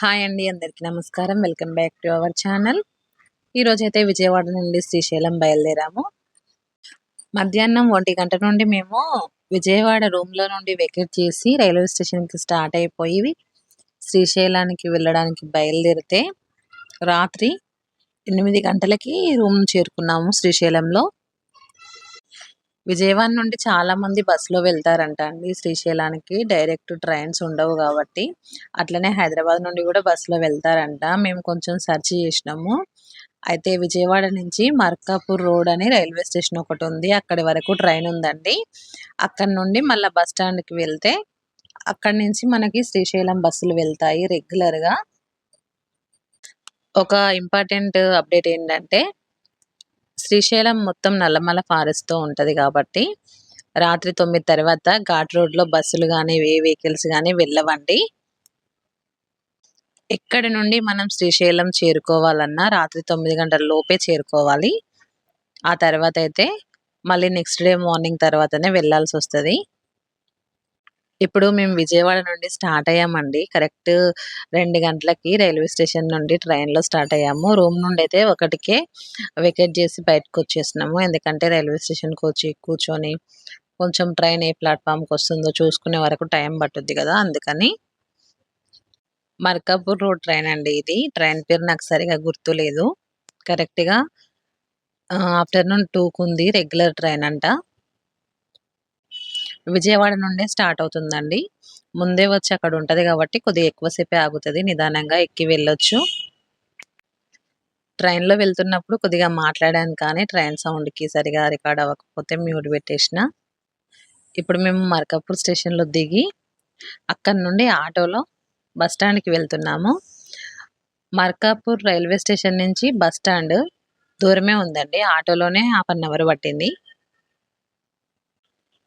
Hi అండి అందరికీ నమస్కారం. Welcome back to our channel. ఈరోజు అయితే విజయవాడ నుండి శ్రీశైలం బయలుదేరాము. మధ్యాహ్నం ఒంటి గంట నుండి మేము విజయవాడ రూమ్లో నుండి వెకెట్ చేసి రైల్వే స్టేషన్కి స్టార్ట్ అయిపోయి శ్రీశైలానికి వెళ్ళడానికి బయలుదేరితే రాత్రి ఎనిమిది గంటలకి రూమ్ చేరుకున్నాము శ్రీశైలంలో. విజయవాడ నుండి చాలా మంది బస్సులో వెళ్తారంట అండి. శ్రీశైలానికి డైరెక్ట్ ట్రైన్స్ ఉండవు కాబట్టి అట్లనే హైదరాబాద్ నుండి కూడా బస్సులో వెళ్తారంట. మేము కొంచెం సెర్చ్ చేసినాము. అయితే విజయవాడ నుంచి మర్కాపూర్ రోడ్ అని రైల్వే స్టేషన్ ఒకటి ఉంది. అక్కడి వరకు ట్రైన్ ఉందండి. అక్కడ నుండి మళ్ళీ బస్ స్టాండ్కి వెళ్తే అక్కడి నుంచి మనకి శ్రీశైలం బస్సులు వెళ్తాయి రెగ్యులర్గా. ఒక ఇంపార్టెంట్ అప్డేట్ ఏంటంటే శ్రీశైలం మొత్తం నల్లమల ఫారెస్ట్తో ఉంటుంది కాబట్టి రాత్రి తొమ్మిది తర్వాత ఘాట్ రోడ్లో బస్సులు కానీ ఏ వెహికల్స్ కానీ వెళ్ళవండి. ఎక్కడి నుండి మనం శ్రీశైలం చేరుకోవాలన్నా రాత్రి తొమ్మిది గంటల లోపే చేరుకోవాలి. ఆ తర్వాత అయితే మళ్ళీ నెక్స్ట్ డే మార్నింగ్ తర్వాతనే వెళ్ళాల్సి వస్తుంది ఇప్పుడు మేము విజయవాడ నుండి స్టార్ట్ అయ్యామండి. కరెక్ట్ రెండు గంటలకి రైల్వే స్టేషన్ నుండి ట్రైన్లో స్టార్ట్ అయ్యాము. రూమ్ నుండి అయితే ఒకటికే వెకేట్ చేసి బయటకు వచ్చేసినాము ఎందుకంటే రైల్వే స్టేషన్కి వచ్చి కూర్చొని కొంచెం ట్రైన్ ఏ ప్లాట్ఫామ్కి వస్తుందో చూసుకునే వరకు టైం పట్టుద్ది కదా! అందుకని మర్కాపూర్ రోడ్ ట్రైన్ అండి ఇది. ట్రైన్ పేరు నాకు సరిగా గుర్తులేదు కరెక్ట్గా ఆఫ్టర్నూన్ టూకు ఉంది. రెగ్యులర్ ట్రైన్ అంట. విజయవాడ నుండే స్టార్ట్ అవుతుందండి. ముందే వచ్చి అక్కడ ఉంటుంది కాబట్టి కొద్దిగా ఎక్కువసేపే ఆగుతుంది. నిదానంగా ఎక్కి వెళ్ళొచ్చు. ట్రైన్లో వెళ్తున్నప్పుడు కొద్దిగా మాట్లాడాను కానీ ట్రైన్ సౌండ్కి సరిగా రికార్డ్ అవ్వకపోతే మ్యూట్ పెట్టేసిన. ఇప్పుడు మేము మరకాపూర్ స్టేషన్లో దిగి అక్కడ నుండి ఆటోలో బస్ స్టాండ్కి వెళ్తున్నాము. మర్కాపూర్ రైల్వే స్టేషన్ నుంచి బస్ స్టాండ్ దూరమే ఉందండి. ఆటోలోనే హాఫ్ అన్ అవర్ పట్టింది.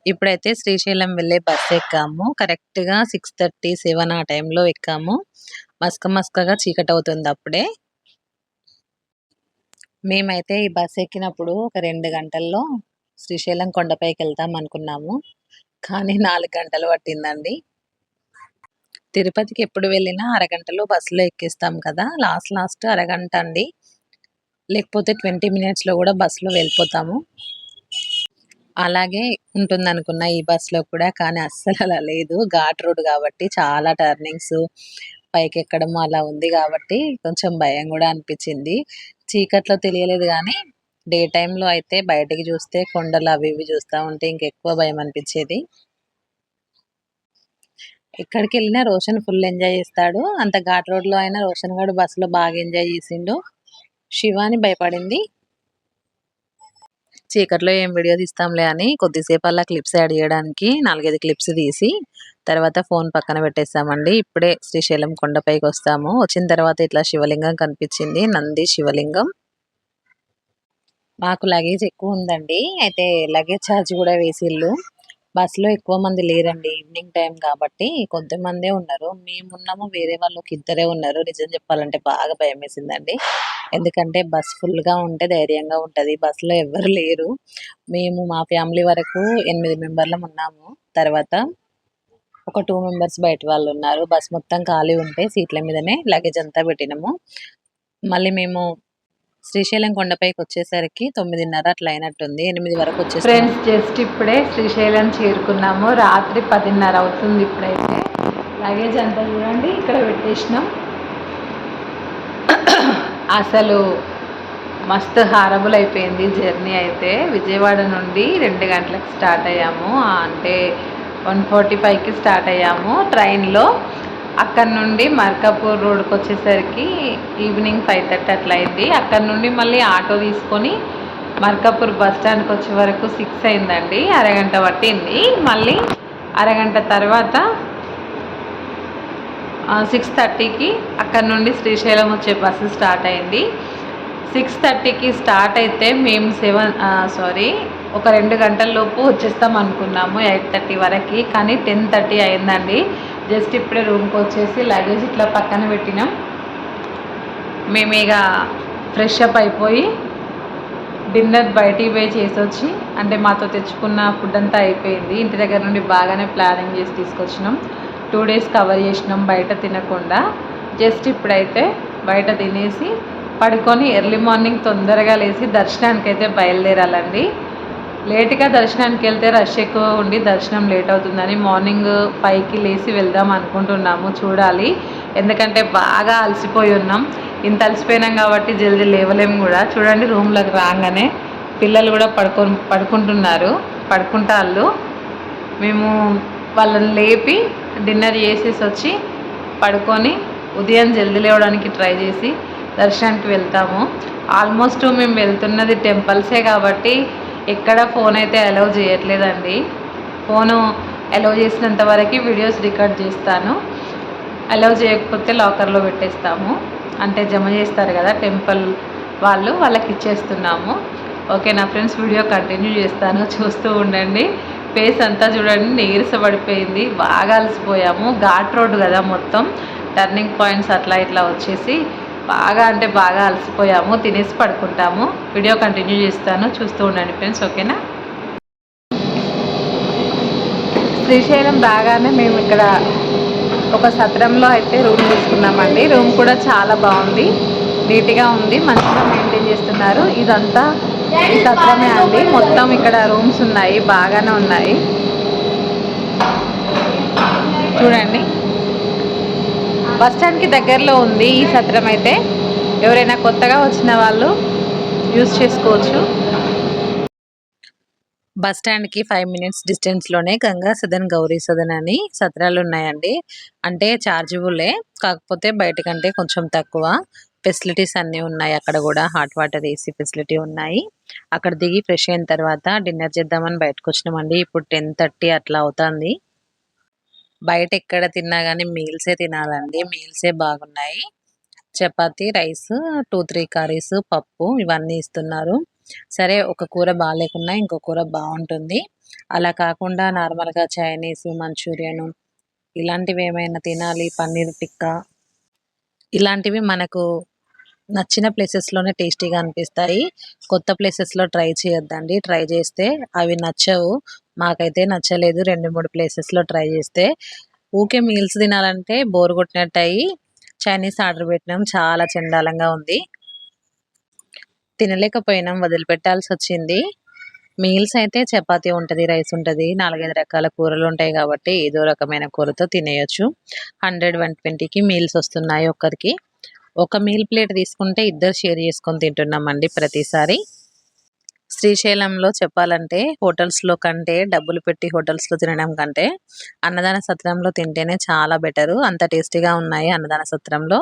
ఇప్పుడైతే శ్రీశైలం వెళ్ళే బస్ ఎక్కాము. కరెక్ట్గా సిక్స్ థర్టీ సెవెన్ ఆ టైంలో ఎక్కాము. మస్క మస్కగా చీకటి అవుతుంది అప్పుడే. మేమైతే ఈ బస్ ఎక్కినప్పుడు ఒక రెండు గంటల్లో శ్రీశైలం కొండపైకి వెళ్తాం అనుకున్నాము. కానీ నాలుగు గంటలు పట్టిందండి. తిరుపతికి ఎప్పుడు వెళ్ళినా అరగంటలో బస్సులో ఎక్కిస్తాం కదా. లాస్ట్ లాస్ట్ అరగంట అండి. లేకపోతే ట్వంటీ మినిట్స్లో కూడా బస్సులో వెళ్ళిపోతాము. అలాగే ఉంటుంది అనుకున్న ఈ బస్సులో కూడా కానీ అస్సలు అలా లేదు. ఘాట్ రోడ్ కాబట్టి చాలా టర్నింగ్స్ పైకి ఎక్కడం అలా ఉంది కాబట్టి కొంచెం భయం కూడా అనిపించింది. చీకట్లో తెలియలేదు కానీ డే టైంలో అయితే బయటకి చూస్తే కొండలు అవి ఇవి చూస్తూ ఉంటే ఇంకెక్కువ భయం అనిపించేది. ఎక్కడికి వెళ్ళినా రోషన్ ఫుల్ ఎంజాయ్ చేస్తాడు. అంత ఘాట్ రోడ్లో అయినా రోషన్ గడు బస్సులో బాగా ఎంజాయ్ చేసిండు. శివాని భయపడింది. చీకట్లో ఏం వీడియో తీస్తాంలే అని కొద్దిసేపు అలా క్లిప్స్ యాడ్ చేయడానికి నాలుగైదు క్లిప్స్ తీసి తర్వాత ఫోన్ పక్కన పెట్టేస్తామండి. ఇప్పుడే శ్రీశైలం కొండపైకి వస్తాము. వచ్చిన తర్వాత ఇట్లా శివలింగం కనిపించింది. నంది శివలింగం. మాకు లగేజ్ ఎక్కువ ఉందండి. అయితే లగేజ్ ఛార్జ్ కూడా వేసిళ్ళు. బస్సులో ఎక్కువ మంది లేరండి ఈవినింగ్ టైం కాబట్టి కొంతమందే ఉన్నారు. మేమున్నాము వేరే వాళ్ళకి ఇద్దరే ఉన్నారు. నిజం చెప్పాలంటే బాగా భయం వేసిందండి ఎందుకంటే బస్ ఫుల్గా ఉంటే ధైర్యంగా ఉంటుంది. బస్సులో ఎవరు లేరు. మేము మా ఫ్యామిలీ వరకు ఎనిమిది మెంబర్లం ఉన్నాము. తర్వాత ఒక టూ మెంబర్స్ బయట వాళ్ళు ఉన్నారు. బస్ మొత్తం ఖాళీ ఉంటే సీట్ల మీదనే లగేజ్ అంతా పెట్టినాము. మళ్ళీ మేము శ్రీశైలం కొండపైకి వచ్చేసరికి తొమ్మిదిన్నర అట్లా అయినట్టుంది. ఎనిమిది వరకు వచ్చేసి ఫ్రెండ్స్ జస్ట్ ఇప్పుడే శ్రీశైలం చేరుకున్నాము. రాత్రి పదిన్నర అవుతుంది ఇప్పుడైతే. లగేజ్ అంతా చూడండి ఇక్కడ పెట్టేసినాం. అసలు మస్తు హారబుల్ అయిపోయింది జర్నీ అయితే. విజయవాడ నుండి రెండు గంటలకు స్టార్ట్ అయ్యాము. అంటే వన్ ఫార్టీ ఫైవ్కి స్టార్ట్ అయ్యాము. ట్రైన్లో అక్కడ నుండి మర్కాపూర్ రోడ్కి వచ్చేసరికి ఈవినింగ్ ఫైవ్ థర్టీ అట్లా అయింది. అక్కడ నుండి మళ్ళీ ఆటో తీసుకొని మర్కాపూర్ బస్ స్టాండ్కి వచ్చే వరకు సిక్స్ అయిందండి. అరగంట పట్టింది. మళ్ళీ అరగంట తర్వాత సిక్స్ థర్టీకి అక్కడ నుండి శ్రీశైలం వచ్చే బస్సు స్టార్ట్ అయింది. సిక్స్ థర్టీకి స్టార్ట్ అయితే మేము సెవెన్ సారీ ఒక రెండు గంటల లోపు వచ్చేస్తాం అనుకున్నాము ఎయిట్ థర్టీ వరకు. కానీ టెన్ థర్టీ అయిందండి. జస్ట్ ఇప్పుడే రూమ్కి వచ్చేసి లగేజ్ ఇట్లా పక్కన పెట్టినాం. మేము ఇక ఫ్రెష్ అప్ అయిపోయి డిన్నర్ బయటికి పోయి చేసి వచ్చి అంటే మాతో తెచ్చుకున్న ఫుడ్ అంతా అయిపోయింది. ఇంటి దగ్గర నుండి బాగానే ప్లానింగ్ చేసి తీసుకొచ్చినాం. టూ డేస్ కవర్ చేసినాం బయట తినకుండా. జస్ట్ ఇప్పుడైతే బయట తినేసి పడుకొని ఎర్లీ మార్నింగ్ తొందరగా లేచి దర్శనానికి అయితే బయలుదేరాలండి. లేట్గా దర్శనానికి వెళ్తే రష్ ఎక్కువ ఉండి దర్శనం లేట్ అవుతుందని మార్నింగ్ ఫైవ్కి లేచి వెళ్దాం అనుకుంటున్నాము చూడాలి. ఎందుకంటే బాగా అలసిపోయి ఉన్నాం. ఇంత అలసిపోయినాం కాబట్టి జల్దీ లేవలేము కూడా. చూడండి రూమ్లోకి రాగానే పిల్లలు కూడా పడుకో పడుకుంటున్నారు. పడుకుంటాళ్ళు. మేము వాళ్ళని లేపి డిన్నర్ చేసేసి వచ్చి పడుకొని ఉదయం జల్దీ లేవడానికి ట్రై చేసి దర్శనానికి వెళ్తాము. ఆల్మోస్ట్ మేము వెళ్తున్నది టెంపుల్సే కాబట్టి ఎక్కడ ఫోన్ అయితే అలౌ చేయట్లేదండి. ఫోను అలౌ చేసినంత వరకు వీడియోస్ రికార్డ్ చేస్తాను. అలౌ చేయకపోతే లాకర్లో పెట్టేస్తాము. అంటే జమ చేస్తారు కదా టెంపుల్ వాళ్ళు వాళ్ళకి ఇచ్చేస్తున్నాము. ఓకే నా ఫ్రెండ్స్ వీడియో కంటిన్యూ చేస్తాను. చూస్తూ ఉండండి. ఫేస్ అంతా చూడండి నీరసపడిపోయింది. బాగా అలసిపోయాము. ఘాట్ రోడ్ కదా మొత్తం. టర్నింగ్ పాయింట్స్ అట్లా ఇట్లా వచ్చేసి బాగా అంటే బాగా అలసిపోయాము తినేసి పడుకుంటాము. వీడియో కంటిన్యూ చేస్తాను చూస్తూ ఉండండి ఫ్రెండ్స్ ఓకేనా? శ్రీశైలం రాగానే మేము ఇక్కడ ఒక సత్రంలో అయితే రూమ్ తీసుకున్నామండి. రూమ్ కూడా చాలా బాగుంది నీట్గా ఉంది మంచిగా మెయింటైన్ చేస్తున్నారు. ఇదంతా ఈ సత్రమే అండి. మొత్తం ఇక్కడ రూమ్స్ ఉన్నాయి బాగానే ఉన్నాయి. చూడండి. బస్ దగ్గరలో ఉంది ఈ సత్రం అయితే. ఎవరైనా కొత్తగా వచ్చిన వాళ్ళు యూజ్ చేసుకోవచ్చు. బస్ స్టాండ్కి ఫైవ్ మినిట్స్ డిస్టెన్స్లోనే గంగా సదన్ గౌరీ సదన్ అని సత్రాలు ఉన్నాయండి. అంటే చార్జబులే కాకపోతే బయట కంటే కొంచెం తక్కువ. ఫెసిలిటీస్ అన్నీ ఉన్నాయి అక్కడ కూడా. హాట్ వాటర్ ఏసీ ఫెసిలిటీ ఉన్నాయి. అక్కడ దిగి ఫ్రెష్ అయిన తర్వాత డిన్నర్ చేద్దామని బయటకు వచ్చినామండి ఇప్పుడు టెన్ థర్టీ అట్లా అవుతుంది. బయట ఎక్కడ తిన్నా కానీ మీల్సే తినాలండి. మీల్సే బాగున్నాయి. Chapati rice two three curries పప్పు ఇవన్నీ ఇస్తున్నారు. సరే ఒక కూర బాగాలేకున్నా ఇంకో కూర బాగుంటుంది. అలా కాకుండా నార్మల్గా చైనీస్ మంచూరియన్ ఇలాంటివి ఏమైనా తినాలి పన్నీర్ టిక్కా ఇలాంటివి మనకు నచ్చిన ప్లేసెస్లోనే టేస్టీగా అనిపిస్తాయి. కొత్త ప్లేసెస్లో ట్రై చేయొద్దండి. ట్రై చేస్తే అవి నచ్చవు. మాకైతే నచ్చలేదు రెండు మూడు ప్లేసెస్లో ట్రై చేస్తే. ఊకే మీల్స్ తినాలంటే బోర్ కొట్టినట్టు అయ్యి చైనీస్ ఆర్డర్ పెట్టినాం చాలా చండాలంగా ఉంది. తినలేకపోయినాం వదిలిపెట్టాల్సి వచ్చింది. మీల్స్ అయితే చపాతీ ఉంటుంది రైస్ ఉంటుంది నాలుగైదు రకాల కూరలు ఉంటాయి కాబట్టి ఏదో రకమైన కూరతో తినేయచ్చు. హండ్రెడ్ వన్ ట్వంటీకి మీల్స్ వస్తున్నాయి ఒక్కరికి. ఒక మీల్ ప్లేట్ తీసుకుంటే ఇద్దరు షేర్ చేసుకొని తింటున్నామండి ప్రతిసారి. శ్రీశైలంలో చెప్పాలంటే హోటల్స్లో కంటే డబ్బులు పెట్టి హోటల్స్లో తినడం కంటే అన్నదాన సత్రంలో తింటేనే చాలా బెటరు. అంత టేస్టీగా ఉన్నాయి అన్నదాన సత్రంలో.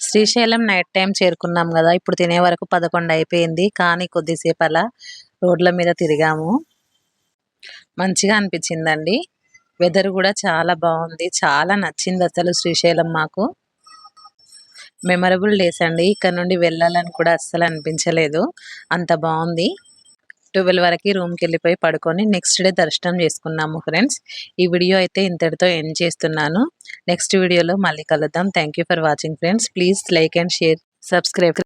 శ్రీశైలం నైట్ టైం చేరుకున్నాం కదా ఇప్పుడు తినే వరకు పదకొండు అయిపోయింది కానీ కొద్దిసేపు అలా రోడ్ల మీద తిరిగాము. మంచిగా అనిపించిందండి. వెదర్ కూడా చాలా బాగుంది చాలా నచ్చింది అసలు శ్రీశైలం మాకు. మెమరబుల్ డేస్ అండి. ఇక్కడ నుండి వెళ్ళాలని కూడా అస్సలు అనిపించలేదు. అంత బాగుంది. ట్వెల్వ్ వరకు రూమ్కి వెళ్ళిపోయి పడుకొని నెక్స్ట్ డే దర్శనం చేసుకున్నాము ఫ్రెండ్స్. ఈ వీడియో అయితే ఇంతటితో ఎండ్ చేస్తున్నాను. నెక్స్ట్ వీడియోలో మళ్ళీ కలుద్దాం. Thank for watching friends. Please like and share. Subscribe